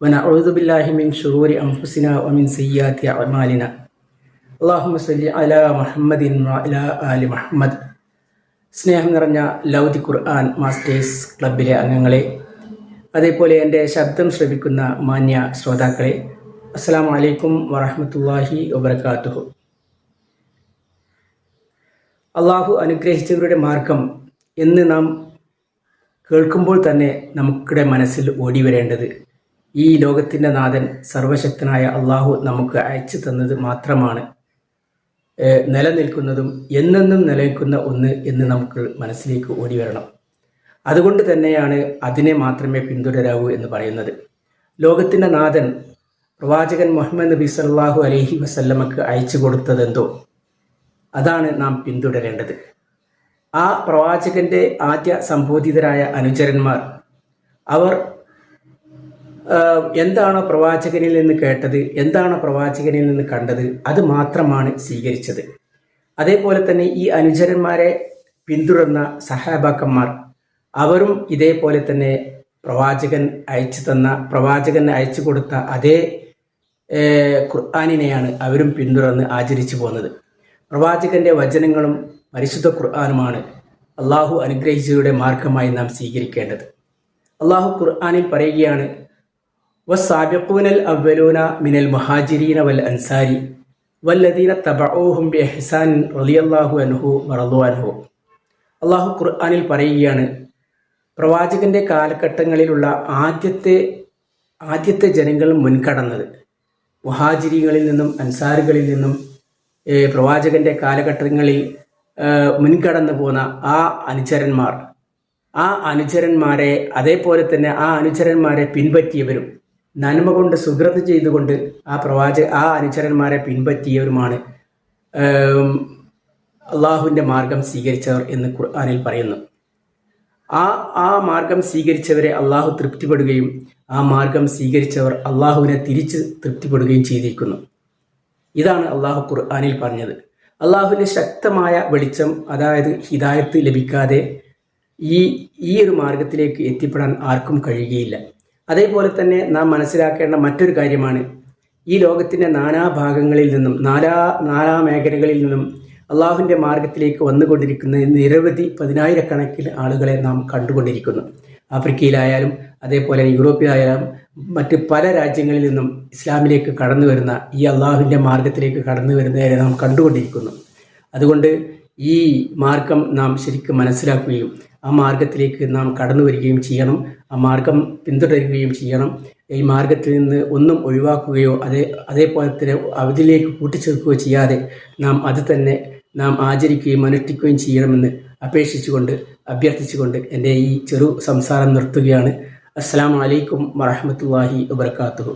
ونعوذ بالله من شرور أنفسنا ومن سيئات أعمالنا اللهم صل على محمد وعلى آل محمد സ്നേഹം നിറഞ്ഞ ലൗദി ഖുർആൻ മാസ്റ്റേഴ്സ് ക്ലബിലെ അംഗങ്ങളെ അതേപോലെ എൻ്റെ ശബ്ദം ശ്രവിക്കുന്ന മാന്യ ശ്രോതാക്കളെ അസ്സാം വലൈക്കും വറഹമത്തല്ലാഹി വബർക്കാത്തുഹു അള്ളാഹു അനുഗ്രഹിച്ചവരുടെ മാർഗം എന്ന് നാം കേൾക്കുമ്പോൾ തന്നെ നമുക്കിടെ മനസ്സിൽ ഓടി വരേണ്ടത് ഈ ലോകത്തിന്റെ നാഥൻ സർവശക്തനായ അള്ളാഹു നമുക്ക് അയച്ചു തന്നത് മാത്രമാണ്. നിലനിൽക്കുന്നതും എന്നെന്നും നിലനിൽക്കുന്ന ഒന്ന് എന്ന് നമുക്ക് മനസ്സിലേക്ക് ഓടി വരണം അതുകൊണ്ട് തന്നെയാണ് അതിനെ മാത്രമേ പിന്തുടരാവൂ എന്ന് പറയുന്നത്. ലോകത്തിന്റെ നാഥൻ പ്രവാചകൻ മുഹമ്മദ് നബി സല്ലാഹു അലഹി വസല്ലമക്ക് അയച്ചു കൊടുത്തതെന്തോ? അതാണ് നാം പിന്തുടരേണ്ടത്. ആ പ്രവാചകന്റെ ആദ്യ സംബോധിതരായ അനുചരന്മാർ അവർ എന്താണോ പ്രവാചകനിൽ നിന്ന് കേട്ടത്? എന്താണോ പ്രവാചകനിൽ നിന്ന് കണ്ടത്? അത് മാത്രമാണ് സ്വീകരിച്ചത്. അതേപോലെ തന്നെ ഈ അനുചരന്മാരെ പിന്തുടർന്ന സഹാബാക്കന്മാർ അവരും ഇതേപോലെ തന്നെ പ്രവാചകൻ അയച്ചു തന്ന പ്രവാചകൻ അയച്ചു കൊടുത്ത അതേ ഖുർആാനിനെയാണ് അവരും പിന്തുടർന്ന് ആചരിച്ചു പോകുന്നത് പ്രവാചകന്റെ വചനങ്ങളും പരിശുദ്ധ ഖുർആാനുമാണ് അള്ളാഹു അനുഗ്രഹിച്ചവരുടെ മാർഗമായി നാം സ്വീകരിക്കേണ്ടത്. അള്ളാഹു ഖുർആാനിൽ പറയുകയാണ് വസാബിഖൂനൽ അവലൂന മിനൽ മുഹാജിരീന വൽ അൻസാരി വല്ലദീന തബഊഹും ബി ഇഹ്സാൻ റളിയല്ലാഹു അൻഹു വറളു അൻഹു. അള്ളാഹു ഖുർആാനിൽ പറയുകയാണ് പ്രവാചകന്റെ കാലഘട്ടങ്ങളിലുള്ള ആദ്യത്തെ ആദ്യത്തെ ജനങ്ങൾ മുൻകടന്നത് മുഹാജിരികളിൽ നിന്നും അൻസാറുകളിൽ നിന്നും പ്രവാചകന്റെ കാലഘട്ടങ്ങളിൽ മുൻകടന്നു പോന്ന ആ അനുചരന്മാർ. ആ അനുചരന്മാരെ അതേപോലെ തന്നെ ആ അനുചരന്മാരെ പിൻപറ്റിയവരും നന്മ കൊണ്ട് സുഹൃത്ത് ചെയ്തുകൊണ്ട് ആ പ്രവാചക ആ അനുചരന്മാരെ പിൻപറ്റിയവരുമാണ് അള്ളാഹുവിന്റെ മാർഗം സ്വീകരിച്ചവർ എന്ന് ഖുർആാനിൽ പറയുന്നു. ആ ആ മാർഗം സ്വീകരിച്ചവരെ അള്ളാഹു തൃപ്തിപ്പെടുകയും ആ മാർഗം സ്വീകരിച്ചവർ അള്ളാഹുവിനെ തിരിച്ച് തൃപ്തിപ്പെടുകയും ചെയ്തിരിക്കുന്നു. ഇതാണ് അള്ളാഹു ഖുർആാനിൽ പറഞ്ഞത്. അള്ളാഹുവിന്റെ ശക്തമായ വെളിച്ചം അതായത് ഹിദായത്ത് ലഭിക്കാതെ ഈ ഈ ഒരു മാർഗത്തിലേക്ക് എത്തിപ്പെടാൻ ആർക്കും കഴിയുകയില്ല. അതേപോലെ തന്നെ നാം മനസ്സിലാക്കേണ്ട മറ്റൊരു കാര്യമാണ്. ഈ ലോകത്തിന്റെ നാനാഭാഗങ്ങളിൽ നിന്നും നാലാ നാലാ മേഖലകളിൽ നിന്നും അള്ളാഹുവിന്റെ മാർഗത്തിലേക്ക് വന്നുകൊണ്ടിരിക്കുന്ന നിരവധി പതിനായിരക്കണക്കിന് ആളുകളെ നാം കണ്ടുകൊണ്ടിരിക്കുന്നു. ആഫ്രിക്കയിലായാലും അതേപോലെ യൂറോപ്പിലായാലും മറ്റ് പല രാജ്യങ്ങളിൽ നിന്നും ഇസ്ലാമിലേക്ക് കടന്നു വരുന്ന ഈ അള്ളാഹുവിന്റെ മാർഗത്തിലേക്ക് കടന്നു വരുന്നവരെ നാം കണ്ടുകൊണ്ടിരിക്കുന്നു. അതുകൊണ്ട് ഈ മാർഗം നാം ശരിക്കും മനസ്സിലാക്കുകയും ആ മാർഗത്തിലേക്ക് നാം കടന്നു വരികയും ചെയ്യണം. ആ മാർഗം പിന്തുടരുകയും ചെയ്യണം. ഈ മാർഗത്തിൽ നിന്ന് ഒന്നും ഒഴിവാക്കുകയോ അതേ അതേപോലെ തന്നെ അതിലേക്ക് കൂട്ടിച്ചേർക്കുകയോ ചെയ്യാതെ നാം അത് തന്നെ നാം ആചരിക്കുകയും അനുഷ്ഠിക്കുകയും ചെയ്യണമെന്ന് അപേക്ഷിച്ചുകൊണ്ട് അഭ്യർത്ഥിച്ചുകൊണ്ട് എന്റെ ഈ ചെറു സംസാരം നിർത്തുകയാണ്. അസ്സാം വലൈക്കും വറഹമത്തല്ലാഹി വബർക്കാത്തു